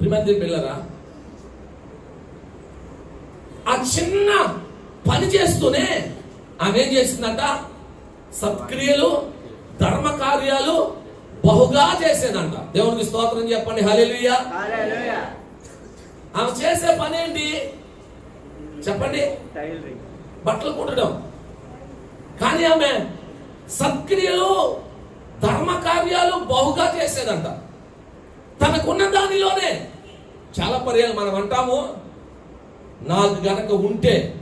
ప్రిమంది పిల్లరా? ఆ చిన్న పని చేస్తూనే ఆమె ఏం చేసిందంట? సత్క్రియలు ధర్మ కార్యాలు బహుగా చేసేదంట. దేవునికి స్తోత్రం చెప్పండి. హల్లెలూయా. ఆమె చేసే పని ఏంటి? చెప్పండి. బట్టలు కుట్టడం. కానీ ఆమె సత్క్రియలు ధర్మ కార్యాలు బహుగా చేసేదంట. తనకున్న దానిలోనే. చాలా పర్యాలు మనం అంటాము. నాకు గనక ఉంటే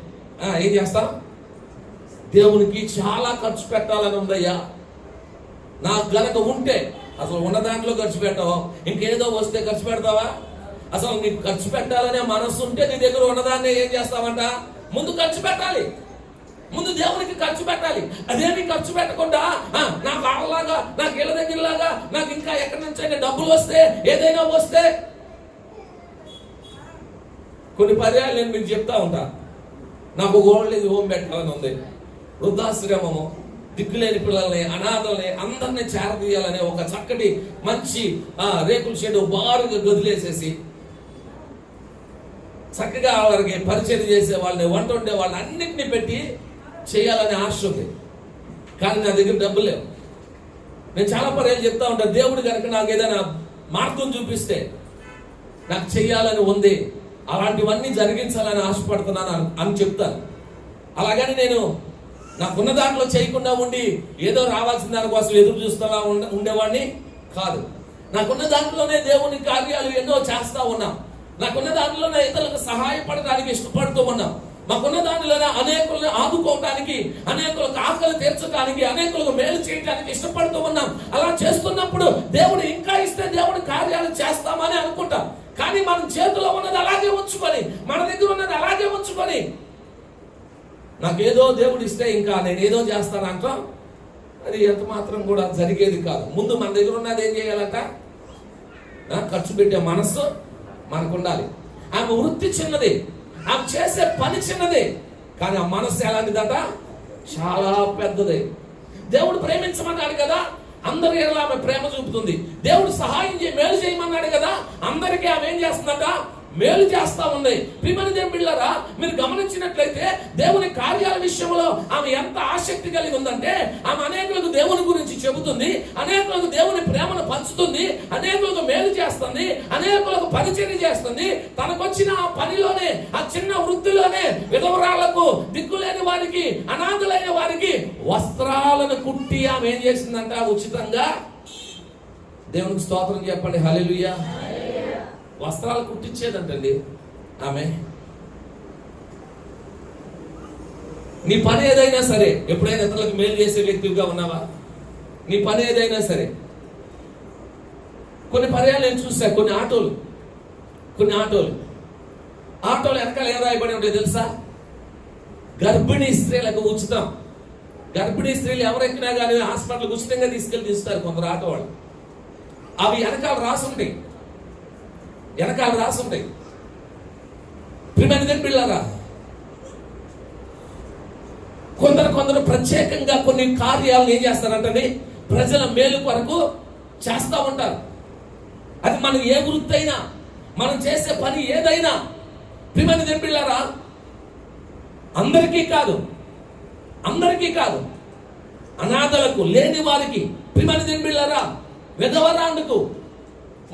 ఏం చేస్తాం? దేవునికి చాలా ఖర్చు పెట్టాలని ఉందయ్యా. నాకు గనక ఉంటే అసలు ఉన్న దాంట్లో ఖర్చు పెట్టావు. ఇంకేదో వస్తే ఖర్చు పెడతావా? అసలు నీకు ఖర్చు పెట్టాలనే మనస్సు ఉంటే నీ దగ్గర ఉన్నదాన్ని ఏం చేస్తావంట? ముందు ఖర్చు పెట్టాలి. ముందు దేవునికి ఖర్చు పెట్టాలి. అదేమి ఖర్చు పెట్టకుండా నాకు ఆడలాగా నాకు ఇళ్ళ దగ్గరలాగా నాకు ఇంకా ఎక్కడి నుంచి అయినా డబ్బులు వస్తే ఏదైనా వస్తే. కొన్ని పర్యాలు నేను మీకు చెప్తా ఉంటా. నాకు ఒక ఓల్డ్ ఏజ్ హోమ్ పెట్టాలని ఉంది. వృద్ధాశ్రమము దిక్కులేని పిల్లల్ని అనాథల్ని అందరిని చేరదీయాలనే ఒక చక్కటి మంచి రేకుల షెడ్ బారుగా గదిలేసేసి చక్కగా వాళ్ళకి పరిచయం చేసే వాళ్ళని వంట వండే వాళ్ళని అన్నింటినీ పెట్టి చేయాలనే ఆశ ఉంది. కానీ నా దగ్గర డబ్బులు లేవు. నేను చాలా పర్యాలు చెప్తా ఉంటా దేవుడు కనుక నాకు ఏదైనా మార్గం చూపిస్తే నాకు చెయ్యాలని ఉంది అలాంటివన్నీ జరిగించాలని ఆశపడుతున్నాను అని- చెప్తాను. అలాగని నేను నాకున్న దాంట్లో చేయకుండా ఉండి ఏదో రావాల్సిన దానికోసం ఎదురు చూస్తున్నా ఉండ- ఉండేవాడిని కాదు. నాకున్న దాంట్లోనే దేవుని కార్యాలు ఎన్నో చేస్తా ఉన్నాం. నాకున్న దాంట్లోనే ఇతరులకు సహాయపడడానికి ఇష్టపడుతూ ఉన్నాం. మాకున్న దానిలోనే అనేకులను ఆదుకోవటానికి అనేకులకు ఆకలి తీర్చడానికి అనేకులకు మేలు చేయడానికి ఇష్టపడుతూ ఉన్నాం. అలా చేస్తున్నప్పుడు దేవుడు ఇంకా ఇస్తే దేవుడి కార్యాలు చేస్తామని అనుకుంటాం. కానీ మన చేతిలో ఉన్నది అలాగే ఉంచుకొని మన దగ్గర ఉన్నది అలాగే ఉంచుకొని నాకేదో దేవుడు ఇస్తే ఇంకా నేను ఏదో చేస్తానంటాం అది ఎంత మాత్రం కూడా జరిగేది కాదు. ముందు మన దగ్గర ఉన్నది ఏం చేయాలంట? ఖర్చు పెట్టే మనస్సు మనకు ఉండాలి ఆమె వృత్తి చిన్నది. ఆమె చేసే పని చిన్నది కానీ ఆ మనస్సు ఎలాంటిదట చాలా పెద్దది. దేవుడు ప్రేమించమన్నాడు కదా అందరికీ ఆమె ప్రేమ చూపుతుంది. దేవుడు సహాయం చే మేలు చేయమన్నాడు కదా అందరికీ ఆమె ఏం చేస్తుందట? మేలు చేస్తా ఉన్నాయి. ప్రియమైన దేవుని మీరు గమనించినట్లయితే దేవుని కార్యాల విషయంలో ఆమె ఎంత ఆసక్తి కలిగి ఉందంటే ఆమె అనేకులకు దేవుని గురించి చెబుతుంది అనేకులకు దేవుని ప్రేమను పంచుతుంది అనేకులకు మేలు చేస్తుంది అనేకులకు పరిచయం చేస్తుంది. తనకొచ్చిన ఆ పనిలోనే ఆ చిన్న వృత్తిలోనే విధవరాలకు దిక్కులేని వారికి అనాథులైన వారికి వస్త్రాలను కుట్టి ఆమె ఏం చేసిందంట? ఉచితంగా దేవునికి స్తోత్రం చెప్పండి. హల్లెలూయా. వస్త్రాలు కుట్టించేదంటండి. ఆమె నీ పని ఏదైనా సరే ఎప్పుడైనా ఇతరులకు మేలు చేసే వ్యక్తిగా ఉన్నావా? నీ పని ఏదైనా సరే. కొన్ని పర్యాలు నేను చూసా కొన్ని ఆటోలు కొన్ని ఆటోలు. ఆటోలు వెనకాల ఏం రాయబడి ఉంటాయి తెలుసా? గర్భిణీ స్త్రీలకు ఉచితం. గర్భిణీ స్త్రీలు ఎవరెక్కినా కానీ హాస్పిటల్కి ఉచితంగా తీసుకెళ్ళి తీస్తారు కొందరు ఆటో వాళ్ళు అవి వెనకాల రాసుంటాయి. వెనకాల రాసుంటాయి ప్రిమైన పిల్లరా కొందరు కొందరు ప్రత్యేకంగా కొన్ని కార్యాలను ఏం చేస్తారంటే ప్రజల మేలు కొరకు చేస్తూ ఉంటారు. అది మనం ఏ వృత్తి అయినా మనం చేసే పని ఏదైనా ప్రిమైన పిల్లరా అందరికీ కాదు అందరికీ కాదు అనాథలకు లేని వారికి ప్రిమైన బిళ్ళరా విధవరాండుకు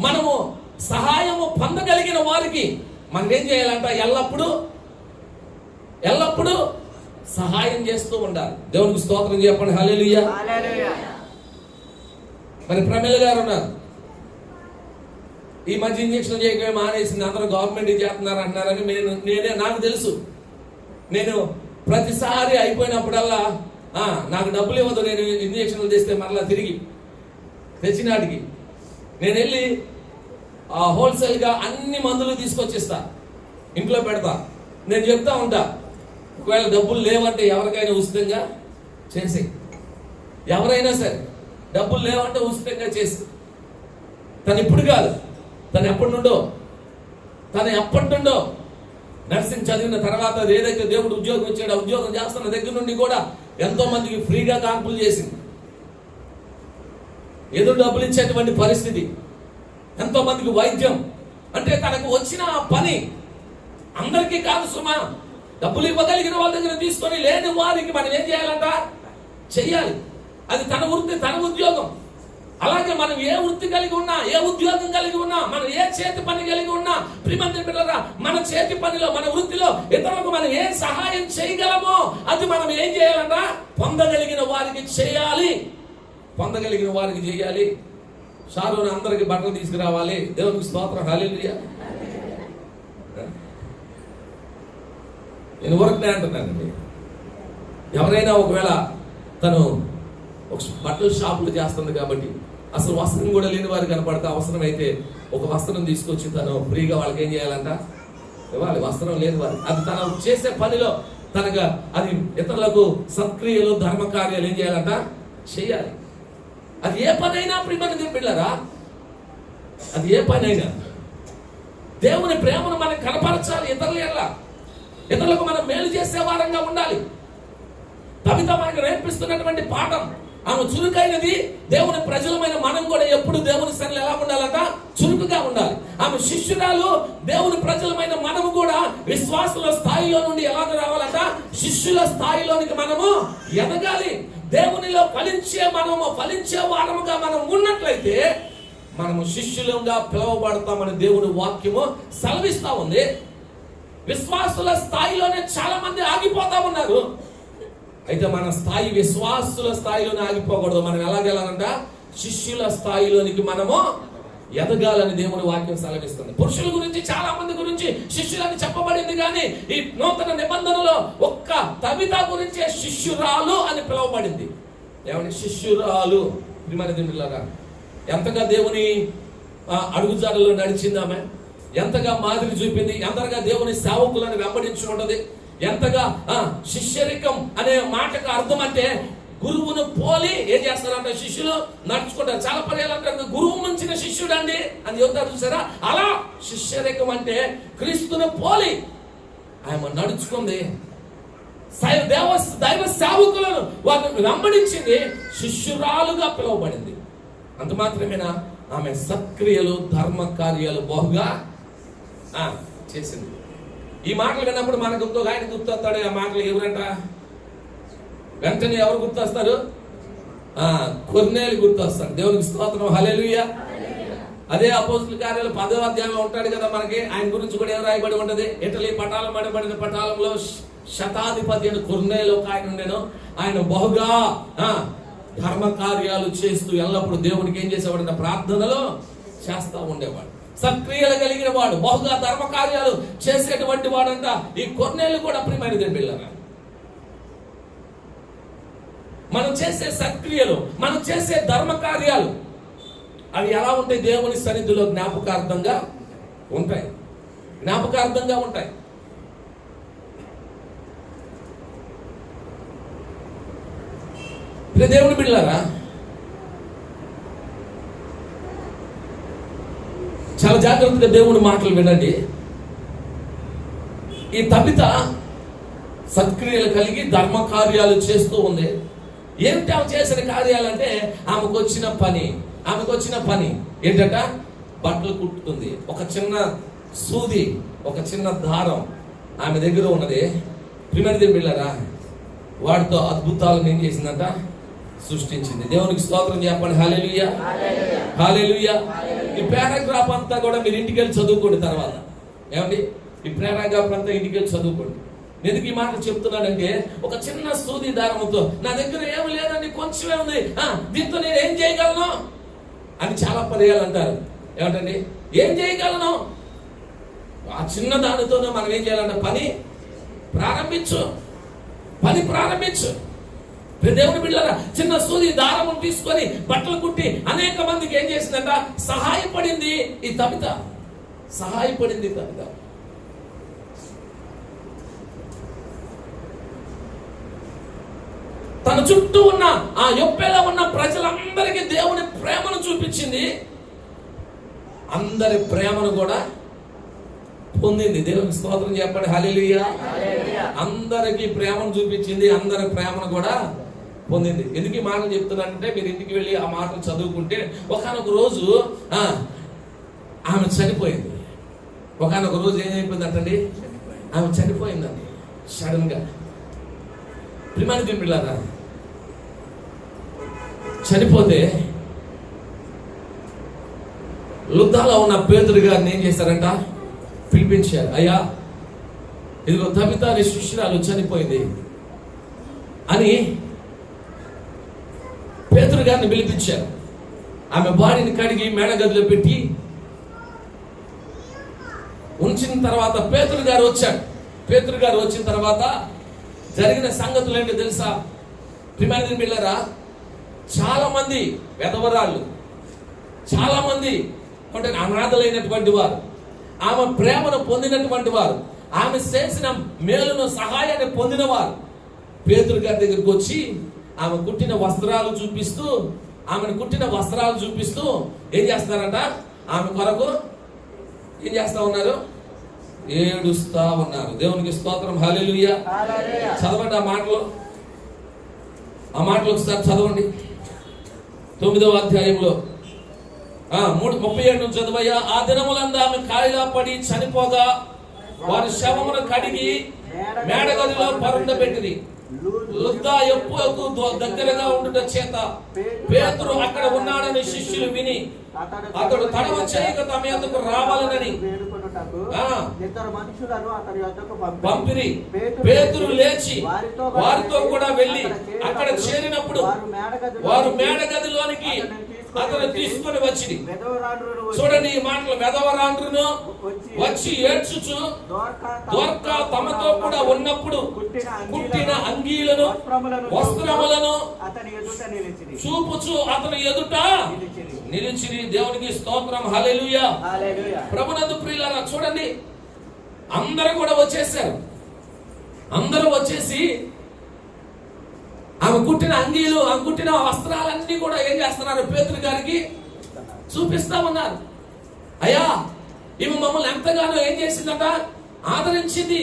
మనము సహాయము పొందగలిగిన వారికి మనం ఏం చేయాలంట? ఎల్లప్పుడూ ఎల్లప్పుడూ సహాయం చేస్తూ ఉండాలి. దేవునికి స్తోత్రం చెప్పండి. హల్లెలూయా. మరి ప్రమిళ గారు ఉన్నారు. ఈ మధ్య ఇంజక్షన్ చేయకమే మానేసింది. అందరూ గవర్నమెంట్ చేస్తున్నారు అంటున్నారని నేను నేనే నాకు తెలుసు. నేను ప్రతిసారి అయిపోయినప్పుడల్లా "ఆ, నాకు డబ్బులు ఇవ్వదు. నేను ఇంజక్షన్లు చేస్తే మరలా తిరిగి తెచ్చినాటికి. నేను వెళ్ళి హోల్సేల్గా అన్ని మందులు తీసుకొచ్చిస్తా. ఇంట్లో పెడతా. నేను చెప్తా ఉంటా. ఒకవేళ డబ్బులు లేవంటే ఎవరికైనా ఉచితంగా చేసి. ఎవరైనా సరే డబ్బులు లేవంటే ఉచితంగా చేసి. తను ఇప్పుడు కాదు. తను ఎప్పటి నుండో. తను ఎప్పటి నుండో నర్సింగ్ చదివిన తర్వాత ఏదైతే దేవుడు ఉద్యోగం ఇచ్చాడో ఉద్యోగం చేస్తున్న దగ్గర నుండి కూడా ఎంతో మందికి ఫ్రీగా కాన్పులు చేసింది. ఎదురు డబ్బులు ఇచ్చేటువంటి పరిస్థితి. ఎంతో మందికి వైద్యం. అంటే తనకు వచ్చిన ఆ పని అందరికీ కాదు సుమా. డబ్బులు ఇవ్వగలిగిన వాళ్ళ దగ్గర తీసుకొని లేని వారికి మనం ఏం చేయాలంట? చెయ్యాలి. అది తన వృత్తి తన ఉద్యోగం. అలాగే మనం ఏ వృత్తి కలిగి ఉన్నా ఏ ఉద్యోగం కలిగి ఉన్నా మనం ఏ చేతి పని కలిగి ఉన్నా ప్రిమంత్రి పిల్లరా మన చేతి పనిలో మన వృత్తిలో ఇతరులకు మనం ఏ సహాయం చేయగలమో అది మనం ఏం చేయాలంట? పొందగలిగిన వారికి చేయాలి. పొందగలిగిన వారికి చేయాలి. షారూన్ అందరికి బట్టలు తీసుకురావాలి. దేవునికి స్తోత్రం. హల్లెలూయా. నేను ఊరకనే అంటున్నానండి. ఎవరైనా ఒకవేళ తను ఒక బట్టల షాపులు చేస్తుంది కాబట్టి అసలు వస్త్రం కూడా లేని వారు కనపడితే అవసరమైతే ఒక వస్త్రం తీసుకొచ్చి తను ఫ్రీగా వాళ్ళకి ఏం చేయాలంట? ఇవ్వాలి. వస్త్రం లేని వారు. అది తను చేసే పనిలో తనగా అది ఇతరులకు సత్క్రియలు ధర్మ కార్యాలు ఏం చేయాలంట? చేయాలి. అది ఏ పనైనా ప్రిమని పిల్లరా అది ఏ పనైనా. దేవుని ప్రేమను మనం కనపరచాలి ఇతరుల ఎలా ఇతరులకు మనం మేలు చేసే వారంగా ఉండాలి. కవిత మనకు నేర్పిస్తున్నటువంటి పాఠం ఆమె చురుకైనది దేవుని ప్రజలమైన మనం కూడా ఎప్పుడు దేవుని సన్నిలో ఎలా ఉండాలంట? చురుకుగా ఉండాలి. ఆమె శిష్యురాలు దేవుని ప్రజలమైన మనము కూడా విశ్వాసుల స్థాయిలో నుండి ఎలా రావాలంట? శిష్యుల స్థాయిలోనికి మనము ఎదగాలి. దేవునిలో ఫలించే మనము ఫలించే వారముగా మనం ఉన్నట్లయితే మనము శిష్యులుగా పిలువబడతామని దేవుని వాక్యము సెలవిస్తా ఉంది. విశ్వాసుల స్థాయిలోనే చాలా మంది ఆగిపోతా ఉన్నారు. అయితే మన స్థాయి విశ్వాసుల స్థాయిలోనే ఆగిపోకూడదు. మనం ఎలాగెలాగంట శిష్యుల స్థాయిలోనికి మనము ఎదగాలని దేవుని వాక్యం సెలవిస్తుంది. పురుషుల గురించి చాలా మంది గురించి శిష్యులని చెప్పబడింది కానీ ఈ నూతన నిబంధనలో ఒక్క తవిత గురించే శిష్యురాలు అని పిలువబడింది. ఏమంటే శిష్యురాలు. ప్రియమైన ఎంతగా దేవుని ఆ, అడుగుజాడలో నడిచింది ఆమె? ఎంతగా మాదిరి చూపింది? ఎంతగా దేవుని సేవకులను వెంబడించుకుంటది? ఎంతగా ఆ, శిష్యరికం అనే మాటకు అర్థం అంటే గురువును పోలి ఏం చేస్తారంటే శిష్యులు? నడుచుకుంటారు. చాలా పర్యాలు అంటారు గురువు మంచిన శిష్యుడు అండి అని చెబుతారు చూసారా? అలా శిష్యరికం అంటే క్రీస్తును పోలి ఆయన నడుచుకుంది. సై- దేవ దైవ సేవకులను వారిని వెంబడించింది. శిష్యురాలుగా పిలువబడింది. అంత మాత్రమేనా? ఆమె సక్రియలు ధర్మ కార్యాలు బహుగా ఆ, చేసింది. ఈ మాటలు విన్నప్పుడు మనకు ఇంకొక ఆయన గుర్తొస్తాడు ఆ మాటలు ఎవరంట? వెంటనే ఎవరు గుర్తొస్తారు? ఆ కొన్నేళ్ళు గుర్తొస్తారు. దేవునికి స్తోత్రం. హల్లెలూయా. అదే అపోస్తుల కార్యాలు పదో అధ్యాయంలో ఉంటాడు కదా మనకి. ఆయన గురించి కూడా ఏం రాయబడి ఉంటది? ఇటలీ పటాలం పడబడిన పటాలంలో శతాధిపతి అని కొన్నేళ్ళు ఒక ఆయన ఉండేను. ఆయన బహుగా ఆ, ధర్మ కార్యాలు చేస్తూ ఎల్లప్పుడూ దేవునికి ఏం చేసేవాడు? ప్రార్థనలో చేస్తా ఉండేవాడు. సక్రియలు కలిగిన వాడు బహుగా ధర్మ కార్యాలు చేసేటువంటి వాడంట ఈ కొన్నేళ్ళు కూడా ప్రియమైన పిల్లరా మనం చేసే సత్క్రియలు మనం చేసే ధర్మ కార్యాలు అవి ఎలా ఉంటాయి దేవుని సన్నిధిలో జ్ఞాపకార్థంగా ఉంటాయి. జ్ఞాపకార్థంగా ఉంటాయి. ప్రియ దేవుని బిడ్డారా చాలా జాగ్రత్తగా దేవుని మాటలు వినండి. ఈ తబిత సత్క్రియలు కలిగి ధర్మ కార్యాలు చేస్తూ ఉంది. ఏమిటి ఆమె చేసిన కార్యాలంటే ఆమెకు వచ్చిన పని ఆమెకు వచ్చిన పని. ఏంటంట? బట్టలు కుట్టుతుంది. ఒక చిన్న సూది ఒక చిన్న దారం ఆమె దగ్గర ఉన్నది. ప్రిమరిది వెళ్ళారా వాటితో అద్భుతాలను ఏం చేసిందంట? సృష్టించింది. దేవునికి స్తోత్రం చెప్పండి. హాలేలుయ్యా హాలేలుయ్యా ఈ పారాగ్రాఫ్ అంతా కూడా మీరు ఇంటికి వెళ్ళి చదువుకోండి తర్వాత. ఏమండి? ఈ పారాగ్రాఫ్ అంతా ఇంటికి వెళ్ళి చదువుకోండి. ఎందుకు ఈ మాట చెప్తున్నానంటే ఒక చిన్న సూది దారముతో నా దగ్గర ఏమి లేదండి కొంచెమే ఉంది. ఆ, దీంతో నేను ఏం చేయగలను? అని చాలా పర్యాలు అంటారు. ఏమంటండి? ఏం చేయగలను? ఆ చిన్న దానితోనే మనం ఏం చేయాలంటే పని? ప్రారంభించు. పని ప్రారంభించు. దేవుని బిడ్డలారా చిన్న సూది దారము తీసుకొని బట్టలు కుట్టి అనేక మందికి ఏం చేసిందంట? సహాయపడింది ఈ తమిత సహాయపడింది ఈ తమిత తన చుట్టూ ఉన్న ఆ యొప్పేలో ఉన్న ప్రజలందరికీ దేవుని ప్రేమను చూపించింది. అందరి ప్రేమను కూడా పొందింది. దేవుని స్తోత్రం చెప్పండి. హల్లెలూయా. అందరికి ప్రేమను చూపించింది. అందరి ప్రేమను కూడా పొందింది. ఎందుకు ఈ మాటలు చెప్తున్నానంటే మీరు ఇంటికి వెళ్ళి ఆ మాటలు చదువుకుంటే ఒకనొక రోజు ఆమె చనిపోయింది. ఒకనొక రోజు ఏమైపోయిందంటండి ఆమె చనిపోయిందండి సడన్గా ప్రిమాని దింపిల్లారా చనిపోతే లుద్దాలో ఉన్న పేదరు గారిని ఏం చేశారంట? పిలిపించారు. అయ్యా ఇదిగో తమిత అనే శిష్యురాలు చనిపోయింది అని పేదరు గారిని పిలిపించారు. ఆమె బాడీని కడిగి మేడగదిలో పెట్టి ఉంచిన తర్వాత పేతురు గారు వచ్చాడు పేతురు గారు వచ్చిన తర్వాత జరిగిన సంగతులు ఏంటో తెలుసా? ప్రిమాదిని పిల్లరా చాలా మంది వెధవరాళ్ళు చాలా మంది అంటే అనాథలైనటువంటి వారు ఆమె ప్రేమను పొందినటువంటి వారు ఆమె చేసిన మేలును సహాయాన్ని పొందిన వారు. పేతురు గారి దగ్గరికి వచ్చి ఆమె కుట్టిన వస్త్రాలు చూపిస్తూ ఆమెను కుట్టిన వస్త్రాలు చూపిస్తూ ఏం చేస్తారంట ఆమె కొరకు ఏం చేస్తా ఉన్నారు? ఏడుస్తా ఉన్నారు. దేవునికి స్తోత్రం. హల్లెలూయా. చదవండి ఆ మాటలు. ఆ మాటలు ఒకసారి చదవండి. తొమ్మిదవ అధ్యాయంలో. మూడు ముప్పై ఏడు నుంచి చదవయ్యా. ఆ దినములందు ఆమె కాయిలా పడి చనిపోగా వారి శవమును కడిగి మేడగదిలో పరుండబెట్టిరి లుద్దా ఎప్పుకు దగ్గరగా ఉండుట చేత పేతురు అక్కడ ఉన్నాడని శిష్యులు విని అతడు తడవ చేయక తమ యొద్దకు రావాలనని ఇద్దరు మనుషులను అతని యొద్దకు పంపిరి. పేతురు లేచి వారితో కూడా వెళ్ళి అక్కడ చేరినప్పుడు వారు మేడగదిలోనికి అతను తీసుకొని వచ్చి చూడండి ఈ మాటలు. మెదవరాండ్రును వచ్చి ఏడ్చుచు దోర్కా తమతో కూడా ఉన్నప్పుడు కుట్టిన అంగీలను వస్త్రములను చూపుచు అతని ఎదుట నిలిచిరి. నిలిచిరి. దేవునికి స్తోత్రం. హల్లెలూయా. ప్రభునందు ప్రియులారా చూడండి. అందరూ కూడా వచ్చేసారు. అందరూ వచ్చేసి ఆమె కుట్టిన అంగీలు ఆమె కుట్టిన వస్త్రాలన్నీ కూడా ఏం చేస్తున్నారు? పేతురు గారికి చూపిస్తా ఉన్నారు అయ్యా ఈమె మమ్మల్ని ఎంతగానో ఏం చేసిందట? ఆదరించింది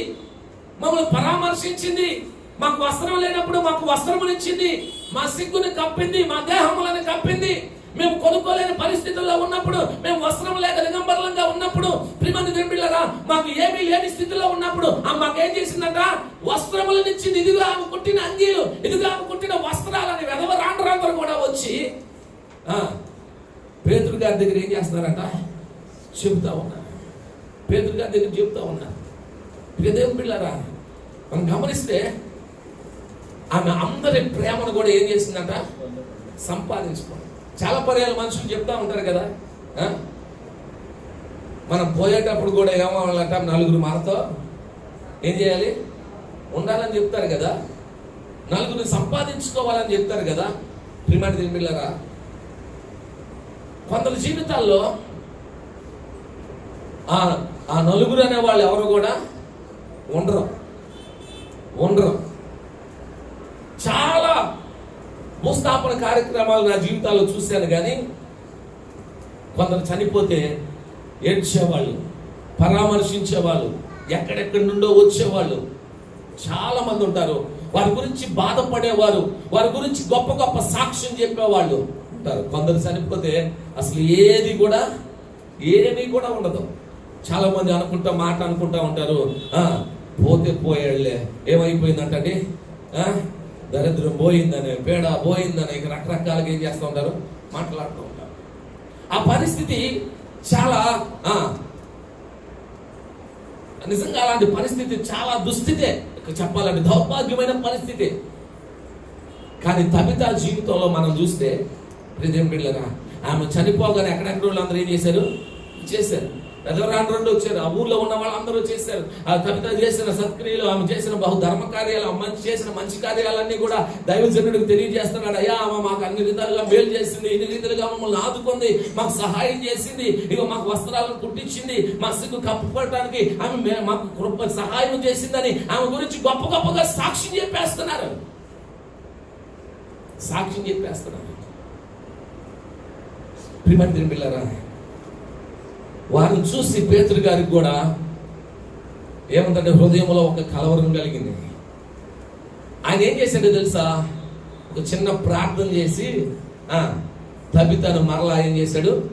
మమ్మల్ని పరామర్శించింది మాకు వస్త్రం లేనప్పుడు మాకు వస్త్రమునిచ్చింది మా సిగ్గుని కప్పింది మా దేహములను కప్పింది మేము కొనుక్కోలేని పరిస్థితుల్లో ఉన్నప్పుడు మేము వస్త్రం లేక దిగంబరంగా ఉన్నప్పుడు ప్రిమంది దింపిల్లరా మాకు ఏమీ లేని స్థితిలో ఉన్నప్పుడు ఆ మాకేం చేసిందట? వస్త్రములు ఇచ్చింది. ఇదిగో ఆమె కుట్టిన అంగీలు ఇదిగో ఆమె కుట్టిన వస్త్రాలని వెదవరాండ్రందరూ కూడా వచ్చి ఆ, గారి దగ్గర ఏం చేస్తున్నారంట? చెబుతా ఉన్నా పేతురు గారి దగ్గర చెబుతా ఉన్నా ప్రియదేవం పిల్లరా మనం గమనిస్తే ఆమె అందరి ప్రేమను కూడా ఏం చేసిందంట? సంపాదించుకోండి చాలా పర్యాలు మనుషులు చెప్తా ఉంటారు కదా మనం పోయేటప్పుడు కూడా ఏమో ఏమవ్వాలంట నలుగురు మనతో ఏం చేయాలి? ఉండాలని చెప్తారు కదా. నలుగురిని సంపాదించుకోవాలని చెప్తారు కదా. ప్రిమాటి తిరిమిళ్ళరా కొందరి జీవితాల్లో ఆ ఆ నలుగురు అనే వాళ్ళు ఎవరు కూడా ఉండరు. ఉండరు. చాలా భూస్థాపన కార్యక్రమాలు నా జీవితాల్లో చూశాను కానీ కొందరు చనిపోతే ఏడ్చేవాళ్ళు పరామర్శించేవాళ్ళు ఎక్కడెక్కడి నుండో వచ్చేవాళ్ళు చాలా మంది ఉంటారు. వారి గురించి బాధపడేవారు వారి గురించి గొప్ప గొప్ప సాక్ష్యం చెప్పేవాళ్ళు ఉంటారు. కొందరు చనిపోతే అసలు ఏది కూడా ఏమీ కూడా ఉండదు. చాలా మంది అనుకుంటా మాట అనుకుంటా ఉంటారు. పోతే పోయాడులే ఏమైపోయిందంటే దరిద్రం పోయిందని పేడ పోయిందని ఇక రకరకాలుగా ఏం చేస్తూ ఉంటారు? మాట్లాడుతూ ఉంటారు. ఆ పరిస్థితి చాలా ఆ నిజంగా అలాంటి పరిస్థితి చాలా దుస్థితే చెప్పాలంటే దౌర్భాగ్యమైన పరిస్థితి. కానీ తబిత జీవితంలో మనం చూస్తే ప్రియం బిళ్ళగా ఆమె చనిపోగానే ఎక్కడెక్కడ వాళ్ళందరూ ఏం చేశారు? చేశారు. పెద్దవరాండ్రు రెండు వచ్చారు. ఆ ఊర్లో ఉన్న వాళ్ళందరూ చేశారు. ఆ కవిత చేసిన సత్క్రియలు ఆమె చేసిన బహు ధర్మ కార్యాలు ఆమె మంచి చేసిన మంచి కార్యాలన్నీ కూడా దైవజనుడికి తెలియజేస్తున్నాడు. అయ్యా ఆమె మాకు అన్ని విధాలుగా మేలు చేసింది ఇన్ని రీతిలుగా మమ్మల్ని ఆదుకుంది మాకు సహాయం చేసింది ఇక మాకు వస్త్రాలను కుట్టించింది మా సిగ్గు కప్పుకోవడానికి ఆమె మాకు గొప్ప సహాయం చేసిందని ఆమె గురించి గొప్ప గొప్పగా సాక్ష్యం చెప్పేస్తున్నారు. సాక్ష్యం చెప్పేస్తున్నారు. ప్రిమంత్రి పిల్లరా వారిని చూసి పేతురు గారికి కూడా ఏమంటే హృదయంలో ఒక కలవరం కలిగింది. ఆయన ఏం చేశాడో తెలుసా? ఒక చిన్న ప్రార్థన చేసి ఆ తబితను మరలా ఏం చేశాడు?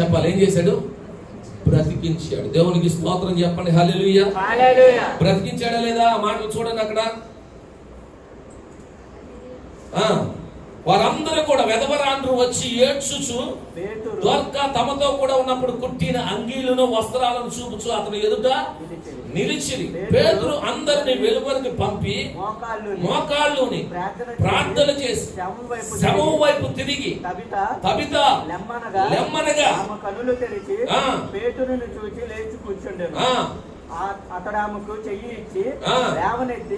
చెప్పాలి ఏం చేశాడు? బ్రతికించాడు. దేవునికి స్తోత్రం చెప్పండి. హల్లెలూయా. బ్రతికించాడా లేదా? మాటలు చూడండి అక్కడ. వారందరూ కూడా వెదవరాండ్రు వచ్చి ఏడ్చుచు దొర్క తమతో కూడా ఉన్నప్పుడు కుట్టిన అంగీలను వస్త్రాలను చూపుచు అతను ఎదుట. నిలిచిరి పేతురు అందరిని వెలువరికి పంపి మోకాళ్ళు మోకాళ్ళుని ప్రార్థన చేసి శవం వైపు తిరిగి, తబిత లెమ్మనగా కన్నులు తెరిచి. పేతురుని చూచి లేచి కూర్చుండెను ఆ- అతడు ఆమెకు చెయ్యి ఇచ్చి ఆ. లేవనెత్తి.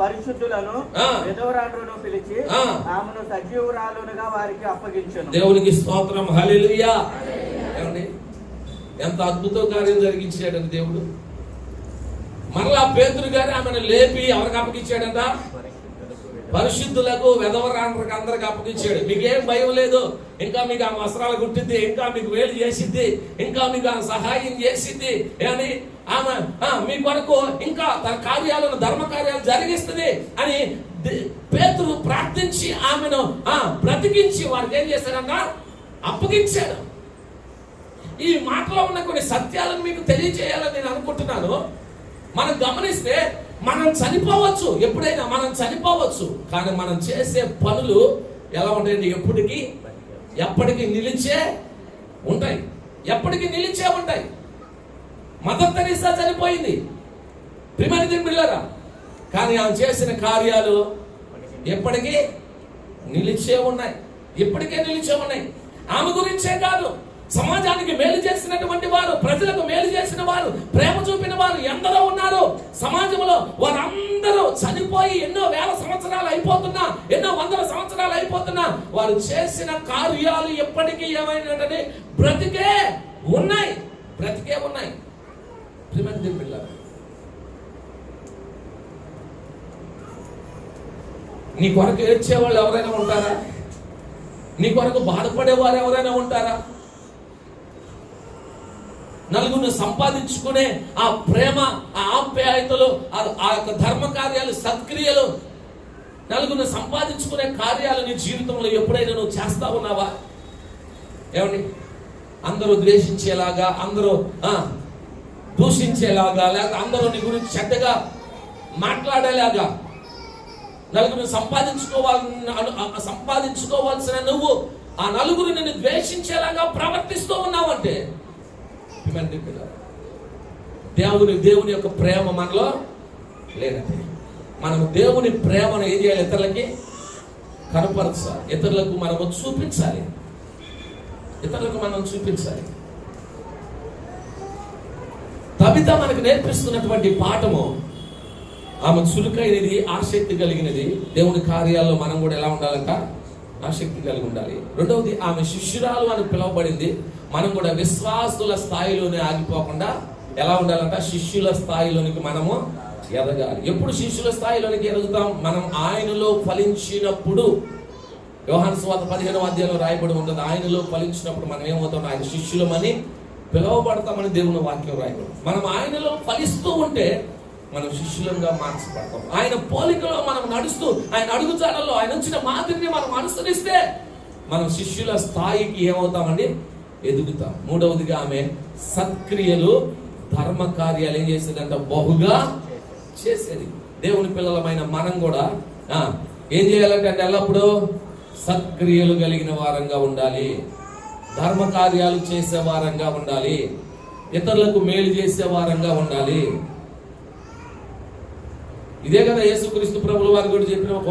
పరిశుద్ధులను. విధవరాండ్రును పిలిచి. ఆమెను సజీవురాలునుగా వారికి అప్పగించను. దేవునికి స్తోత్రం. హల్లెలూయా. ఏమండి? ఎంత అద్భుత కార్యం జరిగించాడండి దేవుడు. మరలా పేతురు గారు ఆమెను లేపి ఎవరికి అప్పగించాడంట? పరిశుద్ధులకు వెధవరాండ్రకు అందరికి అప్పగించాడు. మీకేం భయం లేదు. ఇంకా మీకు ఆ వస్త్రాలు కుట్టిద్ది ఇంకా మీకు వేలు చేసిద్ది ఇంకా మీకు ఆ సహాయం చేసిద్ది అని ఆమె మీ కొరకు ఇంకా తన కార్యాలను ధర్మ కార్యాలు జరిగిస్తుంది అని దే- పేతురు ప్రార్థించి ఆమెను బ్రతికించి వారికి ఏం చేశాడంట అప్పగించాడు. ఈ మాటలో ఉన్న కొన్ని సత్యాలను మీకు తెలియజేయాలని నేను అనుకుంటున్నాను. మనం గమనిస్తే మనం చనిపోవచ్చు ఎప్పుడైనా మనం చనిపోవచ్చు కానీ మనం చేసే పనులు ఎలా ఉంటాయండి? ఎప్పటికీ ఎప్పటికీ నిలిచే ఉంటాయి. ఎప్పటికీ నిలిచే ఉంటాయి. మదర్ తెరీసా చనిపోయింది. ప్రిమని పిల్లరా కానీ ఆమె చేసిన కార్యాలు ఎప్పటికీ నిలిచే ఉన్నాయి. ఇప్పటికే నిలిచే ఉన్నాయి. ఆమె గురించే కాదు సమాజానికి మేలు చేసినటువంటి వారు ప్రజలకు మేలు చేసిన వారు ప్రేమ చూపిన వారు ఎందరో ఉన్నారు. సమాజంలో వారందరూ చనిపోయి ఎన్నో వేల సంవత్సరాలు అయిపోతున్నా ఎన్నో వందల సంవత్సరాలు అయిపోతున్నా వారు చేసిన కార్యాలు ఎప్పటికీ ఏమైనటువంటి బ్రతికే ఉన్నాయి. బ్రతికే ఉన్నాయి. ప్రిమంది పిల్లలు. నీ కొరకు ఏడ్చేవాళ్ళు ఎవరైనా ఉంటారా? నీ కొరకు బాధపడేవారు ఎవరైనా ఉంటారా? నలుగురిని సంపాదించుకునే ఆ ప్రేమ ఆ ఆప్యాయతలు ఆ- యొక్క ధర్మ కార్యాలు సత్క్రియలు నలుగురిని సంపాదించుకునే కార్యాలు నీ జీవితంలో ఎప్పుడైనా నువ్వు చేస్తా ఉన్నావా? ఏమండి? అందరూ ద్వేషించేలాగా అందరూ ఆ, దూషించేలాగా లేదా అందరూ నీ గురించి చెడ్డగా మాట్లాడేలాగా నలుగురిని సంపాదించుకోవాలని ఆ- సంపాదించుకోవాల్సిన నువ్వు ఆ నలుగురు నిన్ను ద్వేషించేలాగా ప్రవర్తిస్తూ ఉన్నావంటే దేవుని దేవుని యొక్క ప్రేమ మనలో లేదండి మనము దేవుని ప్రేమను ఏం చేయాలి ఇతరులకి? కనపరచాలి. ఇతరులకు మనము చూపించాలి. ఇతరులకు మనం చూపించాలి. కవిత మనకు నేర్పిస్తున్నటువంటి పాఠము ఆమె చురుకైనది ఆసక్తి కలిగినది. దేవుని కార్యాల్లో మనం కూడా ఎలా ఉండాలంట? ఆసక్తి కలిగి ఉండాలి. రెండవది ఆమె శిష్యురాలు అని పిలువబడింది. మనం కూడా విశ్వాసుల స్థాయిలోనే ఆగిపోకుండా ఎలా ఉండాలంట? శిష్యుల స్థాయిలోనికి మనము ఎదగాలి. ఎప్పుడు శిష్యుల స్థాయిలోనికి ఎదుగుతాం? మనం ఆయనలో ఫలించినప్పుడు. వ్యవహార స్వాత పదిహేను అధ్యాయంలో రాయబడి ఉంటుంది ఆయనలో ఫలించినప్పుడు మనం ఏమవుతాం? ఆయన శిష్యులమని పిలువబడతామని దేవుని వాక్యం రాయబడి మనం ఆయనలో ఫలిస్తూ ఉంటే మనం శిష్యులంగా మార్చబడతాం. ఆయన పోలికలో మనం నడుస్తూ ఆయన అడుగుజాడల్లో ఆయన వచ్చిన మాదిరిని మనం అనుసరిస్తే మనం శిష్యుల స్థాయికి ఏమవుతామండి? ఎదుగుతాం. మూడవదిగా ఆమె సత్క్రియలు ధర్మ కార్యాలు ఏం చేసేదంట? బహుగా చేసేది. దేవుని పిల్లలమైన మనం కూడా ఏం చేయాలంటే అంటే ఎల్లప్పుడూ సత్క్రియలు కలిగిన వారంగా ఉండాలి. ధర్మ కార్యాలు చేసే వారంగా ఉండాలి. ఇతరులకు మేలు చేసే వారంగా ఉండాలి. ఇదే కదా యేసుక్రీస్తు ప్రభుల వారి కూడా చెప్పిన ఒక